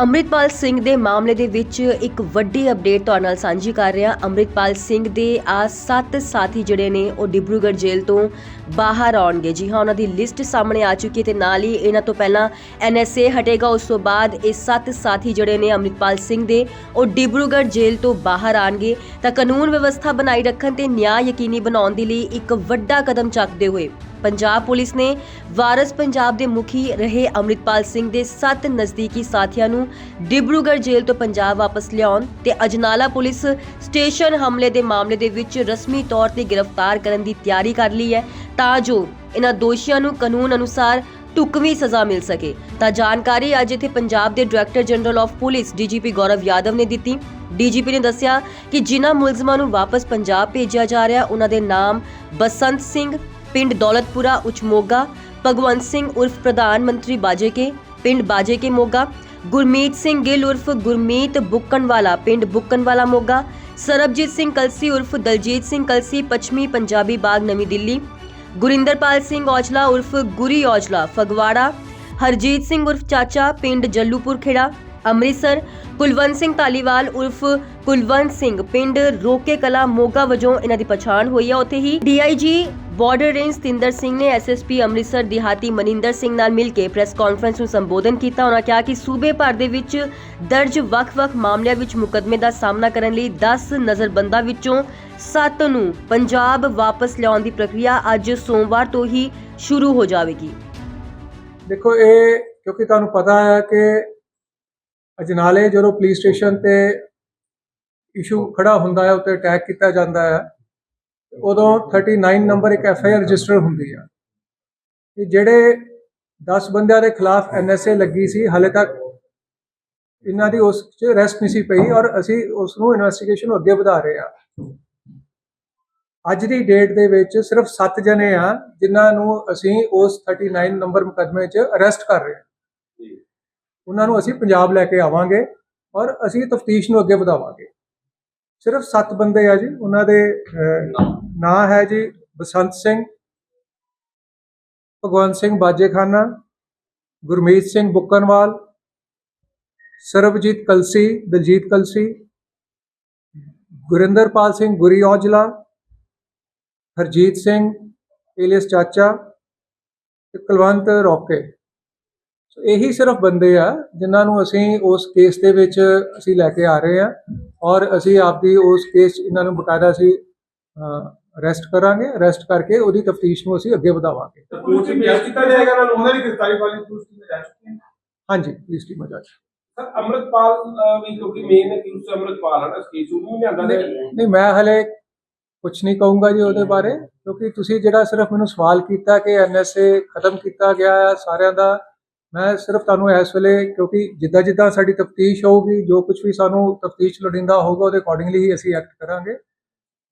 ਅੰਮ੍ਰਿਤਪਾਲ ਸਿੰਘ ਦੇ ਮਾਮਲੇ ਦੇ ਵਿੱਚ ਇੱਕ ਵੱਡੀ ਅਪਡੇਟ ਤੁਹਾਡੇ ਨਾਲ ਸਾਂਝੀ ਕਰ ਰਿਹਾ। ਅੰਮ੍ਰਿਤਪਾਲ ਸਿੰਘ ਦੇ ਆ ਸੱਤ ਸਾਥੀ ਜਿਹੜੇ ਨੇ, ਉਹ ਡਿਬਰੂਗੜ੍ਹ ਜੇਲ੍ਹ ਤੋਂ ਬਾਹਰ ਆਉਣਗੇ। ਜੀ ਹਾਂ, ਉਹਨਾਂ ਦੀ ਲਿਸਟ ਸਾਹਮਣੇ ਆ ਚੁੱਕੀ ਹੈ ਤੇ ਨਾਲ ਹੀ ਇਹਨਾਂ ਤੋਂ ਪਹਿਲਾਂ ਐਨਐਸਏ ਹਟੇਗਾ। ਉਸ ਤੋਂ ਬਾਅਦ ਇਹ ਸੱਤ ਸਾਥੀ ਜਿਹੜੇ ਨੇ ਅੰਮ੍ਰਿਤਪਾਲ ਸਿੰਘ ਦੇ, ਉਹ ਡਿਬਰੂਗੜ੍ਹ ਜੇਲ੍ਹ ਤੋਂ ਬਾਹਰ ਆਣਗੇ ਤਾਂ ਕਾਨੂੰਨ ਵਿਵਸਥਾ ਬਣਾਈ ਰੱਖਣ ਤੇ ਨਿਆਂ ਯਕੀਨੀ ਬਣਾਉਣ ਦੇ ਲਈ ਇੱਕ ਵੱਡਾ ਕਦਮ ਚੱਕਦੇ ਹੋਏ ਪੰਜਾਬ ਪੁਲਿਸ ਨੇ ਵਾਰਸ ਪੰਜਾਬ ਦੇ ਮੁਖੀ ਰਹੇ ਅੰਮ੍ਰਿਤਪਾਲ ਸਿੰਘ ਦੇ ਸੱਤ ਨਜ਼ਦੀਕੀ ਸਾਥੀਆਂ ਨੂੰ ਡਿਬਰੂਗੜ੍ਹ ਜੇਲ੍ਹ ਤੋਂ ਪੰਜਾਬ ਵਾਪਸ ਲਿਆਉਣ ਤੇ ਅਜਨਾਲਾ ਪੁਲਿਸ ਸਟੇਸ਼ਨ ਹਮਲੇ ਦੇ ਮਾਮਲੇ ਦੇ ਵਿੱਚ ਰਸਮੀ ਤੌਰ ਤੇ ਗ੍ਰਿਫਤਾਰ ਕਰਨ ਦੀ ਤਿਆਰੀ ਕਰ ਲਈ ਹੈ ਤਾਂ ਜੋ ਇਹਨਾਂ ਦੋਸ਼ੀਆਂ ਨੂੰ ਕਾਨੂੰਨ ਅਨੁਸਾਰ ਢੁਕਵੀਂ ਸਜ਼ਾ ਮਿਲ ਸਕੇ। ਤਾਂ ਜਾਣਕਾਰੀ ਅੱਜ ਇੱਥੇ ਪੰਜਾਬ ਦੇ director general of police DGP Gaurav Yadav ਨੇ ਦਿੱਤੀ। ਡੀਜੀਪੀ ਨੇ ਦੱਸਿਆ ਕਿ ਜਿਨ੍ਹਾਂ ਮੁਲਜ਼ਮਾਂ ਨੂੰ ਵਾਪਸ ਪੰਜਾਬ ਭੇਜਿਆ ਜਾ ਰਿਹਾ, ਉਹਨਾਂ ਦੇ ਨਾਮ ਬਸੰਤ ਸਿੰਘ ਪਿੰਡ ਦੌਲਤਪੁਰਾ ਉਚਮੋਗਾ ਭਗਵੰਤ ਸਿੰਘ ਉਰਫ ਪ੍ਰਧਾਨ ਮੰਤਰੀ ਬਾਜੇਕੇ ਪਿੰਡ ਬਾਜੇਕੇ ਮੋਗਾ, ਗੁਰਮੀਤ ਸਿੰਘ ਗਿੱਲ ਉਰਫ ਗੁਰਮੀਤ ਬੁੱਕਣਵਾਲਾ, ਪਿੰਡ ਬੁੱਕਣਵਾਲਾ ਮੋਗਾ, ਸਰਬਜੀਤ ਸਿੰਘ ਕਲਸੀ ਉਰਫ ਦਲਜੀਤ ਸਿੰਘ ਕਲਸੀ, ਪੱਛਮੀ ਪੰਜਾਬੀ ਬਾਗ, ਨਵੀਂ ਦਿੱਲੀ, ਗੁਰਿੰਦਰਪਾਲ ਸਿੰਘ ਔਜਲਾ ਉਰਫ ਗੁਰੀ ਔਜਲਾ, ਫਗਵਾੜਾ, ਹਰਜੀਤ ਸਿੰਘ ਉਰਫ ਚਾਚਾ, ਪਿੰਡ ਜੱਲੂਪੁਰ ਖੇੜਾ, ਅੰਮ੍ਰਿਤਸਰ, ਕੁਲਵੰਤ ਸਿੰਘ ਧਾਲੀਵਾਲ ਉਰਫ ਕੁਲਵੰਤ ਸਿੰਘ, ਪਿੰਡ ਰੋਕੇ ਕਲਾ ਮੋਗਾ ਵਜੋਂ ਇਹਨਾਂ ਦੀ ਪਛਾਣ ਹੋਈ ਹੈ ਉੱਥੇ ਹੀ DIG border range Satinder Singh ਨੇ ਐਸਐਸਪੀ ਅੰਮ੍ਰਿਤਸਰ ਦਿਹਾਤੀ ਮਨਿੰਦਰ ਸਿੰਘ ਨਾਲ ਮਿਲ ਕੇ ਪ੍ਰੈਸ ਕਾਨਫਰੰਸ ਨੂੰ ਸੰਬੋਧਨ ਕੀਤਾ। ਉਹਨਾਂ ਕਿਹਾ ਕਿ ਸੂਬੇ ਭਰ ਦੇ ਵਿੱਚ ਦਰਜ ਵੱਖ-ਵੱਖ ਮਾਮਲਿਆਂ ਵਿੱਚ ਮੁਕੱਦਮੇ ਦਾ ਸਾਹਮਣਾ ਕਰਨ ਲਈ 10 ਨਜ਼ਰਬੰਦਾਂ ਵਿੱਚੋਂ 7 ਨੂੰ ਪੰਜਾਬ ਵਾਪਸ ਲਿਆਉਣ ਦੀ ਪ੍ਰਕਿਰਿਆ ਅੱਜ ਸੋਮਵਾਰ ਤੋਂ ਹੀ ਸ਼ੁਰੂ ਹੋ ਜਾਵੇਗੀ। ਦੇਖੋ, ਇਹ ਕਿਉਂਕਿ ਤੁਹਾਨੂੰ ਪਤਾ ਹੈ ਕਿ ਅਜਨਾਲੇ ਜਦੋਂ ਪੁਲਿਸ ਸਟੇਸ਼ਨ ਤੇ ਇਸ਼ੂ ਖੜਾ ਹੁੰਦਾ ਹੈ, ਉੱਤੇ ਅਟੈਕ ਕੀਤਾ ਜਾਂਦਾ ਹੈ ਉਦੋਂ 39 ਨੰਬਰ ਇੱਕ ਐਫ ਆਈ ਆਰ ਰਜਿਸਟਰ ਹੁੰਦੀ ਹੈ ਕਿ ਜਿਹੜੇ 10 ਬੰਦਿਆਂ ਦੇ ਖਿਲਾਫ ਐਨ ਐਸ ਏ ਲੱਗੀ ਸੀ ਹਾਲੇ ਤੱਕ ਇਹਨਾਂ ਦੀ ਉਸ 'ਚ ਅਰੈਸਟ ਨਹੀਂ ਸੀ ਪਈ ਔਰ ਅਸੀਂ ਉਸ ਨੂੰ ਇਨਵੈਸਟੀਗੇਸ਼ਨ ਨੂੰ ਅੱਗੇ ਵਧਾ ਰਹੇ ਹਾਂ ਅੱਜ ਦੀ ਡੇਟ ਦੇ ਵਿੱਚ ਸਿਰਫ 7 ਜਣੇ ਆ ਜਿਨ੍ਹਾਂ ਨੂੰ ਅਸੀਂ ਉਸ 39 ਨੰਬਰ ਮੁਕੱਦਮੇ 'ਚ ਅਰੈਸਟ ਕਰ ਰਹੇ ਹਾਂ ਉਹਨਾਂ ਨੂੰ ਅਸੀਂ ਪੰਜਾਬ ਲੈ ਕੇ ਆਵਾਂਗੇ ਔਰ ਅਸੀਂ ਤਫਤੀਸ਼ ਨੂੰ ਅੱਗੇ ਵਧਾਵਾਂਗੇ। ਸਿਰਫ 7 ਬੰਦੇ ਆ ਜੀ, ਉਹਨਾਂ ਦੇ ਨਾਂ ਹੈ ਜੀ ਬਸੰਤ ਸਿੰਘ, ਭਗਵੰਤ ਸਿੰਘ ਬਾਜੇਖਾਨਾ, ਗੁਰਮੀਤ ਸਿੰਘ ਬੁੱਕਨਵਾਲ ਸਰਬਜੀਤ ਕਲਸੀ, ਦਲਜੀਤ ਕਲਸੀ, ਗੁਰਿੰਦਰਪਾਲ ਸਿੰਘ ਗੁਰੀ ਔਜਲਾ, ਹਰਜੀਤ ਸਿੰਘ, ਏਲੀਅਸ ਚਾਚਾ ਤੇ ਕੁਲਵੰਤ ਰੋਕੇ। ਸੋ ਇਹੀ ਸਿਰਫ ਬੰਦੇ ਆ ਜਿਨ੍ਹਾਂ ਨੂੰ ਅਸੀਂ ਉਸ ਕੇਸ ਦੇ ਵਿੱਚ ਅਸੀਂ ਲੈ ਕੇ ਆ ਰਹੇ ਆ ਔਰ ਅਸੀਂ ਆਪਦੀ ਉਸ ਕੇਸ ਇਹਨਾਂ ਨੂੰ ਬਕਾਇਦਾ ਅਸੀਂ ਅਰੈਸਟ ਕਰਾਂਗੇ ਅਰੈਸਟ ਕਰਕੇ ਉਹਦੀ ਤਫਤੀਸ਼ ਨੂੰ ਅਸੀਂ ਅੱਗੇ ਵਧਾਵਾਂਗੇ। ਕੋਰਟ ਵਿੱਚ ਪੇਸ਼ ਕੀਤਾ ਜਾਏਗਾ ਉਹਨਾਂ ਨੂੰ ਉਹਨਾਂ ਦੀ ਗ੍ਰਿਫਤਾਰੀ ਵਾਲੀ ਪੁਲਿਸ ਦੀ ਜਾ ਚੁੱਕੀ ਹੈ ਹਾਂਜੀ ਪੁਲਿਸ ਟੀਮ ਆ ਜਾ ਚੁੱਕੀ। ਸਰ ਅੰਮ੍ਰਿਤਪਾਲ ਅਹ, ਵੀ ਕਿਉਂਕਿ ਮੇਨ ਹੈ ਕਿ ਉਸ ਅੰਮ੍ਰਿਤਪਾਲ ਹੈ ਨਾ ਕੇਸ ਉਹ ਵੀ ਲਿਆਂਦਾ ਨਹੀਂ ਮੈਂ ਹਲੇ ਕੁਝ ਨਹੀਂ ਕਹੂੰਗਾ ਜੀ ਉਹਦੇ ਬਾਰੇ ਕਿਉਂਕਿ ਤੁਸੀਂ ਜਿਹੜਾ ਸਿਰਫ ਮੈਨੂੰ ਸਵਾਲ ਕੀਤਾ ਕਿ ਐਨਐਸਏ ਖਤਮ ਕੀਤਾ ਗਿਆ ਹੈ ਸਾਰਿਆਂ ਦਾ ਮੈਂ ਸਿਰਫ ਤੁਹਾਨੂੰ ਇਸ ਵੇਲੇ ਕਿਉਂਕਿ ਜਿੱਦਾਂ ਜਿੱਦਾਂ ਸਾਡੀ ਤਫਤੀਸ਼ ਹੋਊਗੀ ਜੋ ਕੁਝ ਵੀ ਸਾਨੂੰ ਤਫਤੀਸ਼ ਲੋੜੀਂਦਾ ਹੋਊਗਾ ਉਹਦੇ ਅਕੋਰਡਿੰਗਲੀ ਹੀ ਅਸੀਂ ਐਕਟ ਕਰਾਂਗੇ।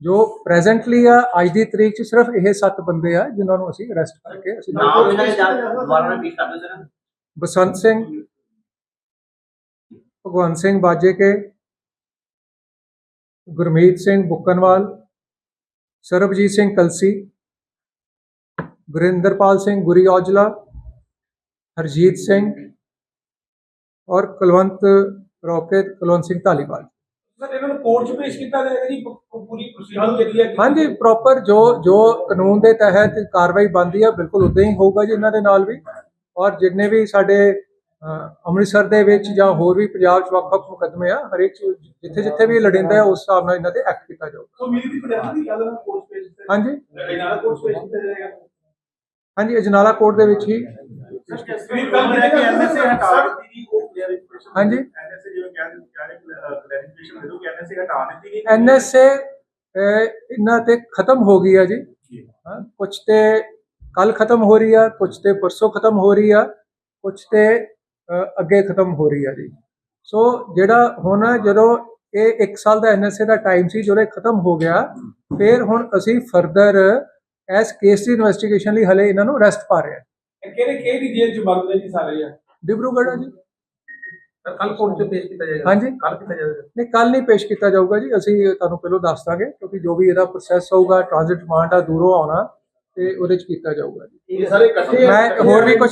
ਜੋ ਪ੍ਰੈਜ਼ੈਂਟਲੀ ਆ ਅੱਜ ਦੀ ਤਰੀਕ 'ਚ ਸਿਰਫ ਇਹ ਸੱਤ ਬੰਦੇ ਆ ਜਿਨ੍ਹਾਂ ਨੂੰ ਅਸੀਂ ਅਰੈਸਟ ਕਰਕੇ ਅਸੀਂ ਨਾਮ ਇਹਨਾਂ ਦੇ ਜਾਂ ਦੁਬਾਰਾ ਨਾਲ ਪੇਸ਼ ਕਰਦੇ ਸਰ ਬਸੰਤ ਸਿੰਘ ਭਗਵੰਤ ਸਿੰਘ ਬਾਜੇਕੇ ਗੁਰਮੀਤ ਸਿੰਘ ਬੁੱਕਨਵਾਲ ਸਰਬਜੀਤ ਸਿੰਘ ਕਲਸੀ ਗੁਰਿੰਦਰਪਾਲ ਸਿੰਘ ਗੁਰੀ ਔਜਲਾ ਹਰਜੀਤ ਸਿੰਘ ਔਰ ਕੁਲਵੰਤ ਰੋਕੇਤ ਕੁਲਵੰਤ ਸਿੰਘ ਧਾਲੀਵਾਲ। ਸਰ ਇਹਨਾਂ ਨੂੰ ਕੋਰਟ 'ਚ ਪੇਸ਼ ਕੀਤਾ ਜਾਏਗਾ ਜੀ ਪੂਰੀ ਪ੍ਰੋਸੀਡਿੰਗ ਜਿਹੜੀ ਹੈ। ਹਾਂਜੀ ਪ੍ਰੋਪਰ ਜੋ ਜੋ ਕਾਨੂੰਨ ਦੇ ਤਹਿਤ ਕਾਰਵਾਈ ਬਣਦੀ ਹੈ ਬਿਲਕੁਲ ਉਦਾਂ ਹੀ ਹੋਊਗਾ ਜੀ ਇਹਨਾਂ ਦੇ ਨਾਲ ਵੀ। ਔਰ ਜਿੰਨੇ ਵੀ ਸਾਡੇ ਅੰਮ੍ਰਿਤਸਰ ਦੇ ਵਿੱਚ ਜਾਂ ਹੋਰ ਵੀ ਪੰਜਾਬ 'ਚ ਵੱਖ-ਵੱਖ ਮੁਕੱਦਮੇ ਆ ਹਰੇਕ ਜਿੱਥੇ ਜਿੱਥੇ ਵੀ ਲੜਿੰਦਾ ਹੈ ਉਸ ਹਿਸਾਬ ਨਾਲ ਇਹਨਾਂ ਤੇ ਐਕਟ ਕੀਤਾ ਜਾਊਗਾ। ਸੋ ਮੇਰੀ ਦੀ ਪ੍ਰੈਜ਼ੈਂਟ ਦੀ ਗੱਲ ਨਾਲ ਕੋਰਟ ਪੇਸ਼ ਹਾਂਜੀ। ਇਹਨਾਂ ਕੋਰਟ ਪੇਸ਼ ਕੀਤਾ ਜਾਏਗਾ? ਹਾਂਜੀ ਅਜਨਾਲਾ ਕੋਰਟ ਦੇ ਵਿੱਚ ਹੀ ਹਾਂਜੀ। ਐਨਐਸਏ ਇਹਨਾਂ ਤੇ ਖਤਮ ਹੋ ਗਈ ਹੈ ਜੀ। ਕੁਝ ਤੇ ਕੱਲ ਖਤਮ ਹੋ ਰਹੀ ਆ ਕੁਝ ਤੇ ਪਰਸੋਂ ਖਤਮ ਹੋ ਰਹੀ ਆ ਕੁਝ ਤੇ ਅੱਗੇ ਖਤਮ ਹੋ ਰਹੀ ਆ ਜੀ। ਸੋ ਜਿਹੜਾ ਹੁਣ ਜਦੋਂ ਇਹ 1 ਸਾਲ ਦਾ ਐਨਐਸਏ ਦਾ ਟਾਈਮ ਸੀ ਜਦੋਂ ਇਹ ਖਤਮ ਹੋ ਗਿਆ ਫਿਰ ਹੁਣ ਅਸੀਂ ਫਰਦਰ ਐਸ ਕੇਸ ਦੀ ਇਨਵੈਸਟੀਗੇਸ਼ਨ ਲਈ ਹਲੇ ਇਹਨਾਂ ਨੂੰ ਅਰੈਸਟ ਪਾ ਰਹੇ ਹਾਂ ਇਹ ਕਿਹੜੇ ਕਿਹੜੀ ਜੇਲ੍ਹ 'ਚ ਬੰਦ ਨੇ ਜੀ ਸਾਰੇ ਆ? ਡਿਬਰੂਗੜ੍ਹ ਆ ਜੀ। ਕੱਲ ਕੋਰਟ 'ਚ ਪੇਸ਼ ਕੀਤਾ ਜਾਏਗਾ। ਹਾਂਜੀ। ਕੱਲ ਕੀਤਾ ਜਾਏਗਾ। ਨਹੀਂ ਕੱਲ ਨਹੀਂ ਪੇਸ਼ ਕੀਤਾ ਜਾਊਗਾ ਜੀ। ਅਸੀਂ ਤੁਹਾਨੂੰ ਪਹਿਲਾਂ ਦੱਸ ਦਾਂਗੇ ਕਿਉਂਕਿ ਜੋ ਵੀ ਇਹਦਾ ਪ੍ਰੋਸੈਸ ਹੋਊਗਾ ਟ੍ਰਾਂਜ਼ਿਟ ਰਿਮਾਂਡ ਆ ਦੂਰੋਂ ਆਉਣਾ ਤੇ ਉਹਦੇ ਚ ਕੀਤਾ ਜਾਊਗਾ ਜੀ। ਇਹ ਸਾਰੇ ਇਕੱਠੇ ਮੈਂ ਹੋਰ ਵੀ ਕੁਝ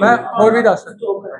ਮੈਂ ਹੋਰ ਵੀ ਦੱਸ ਸਕਦਾ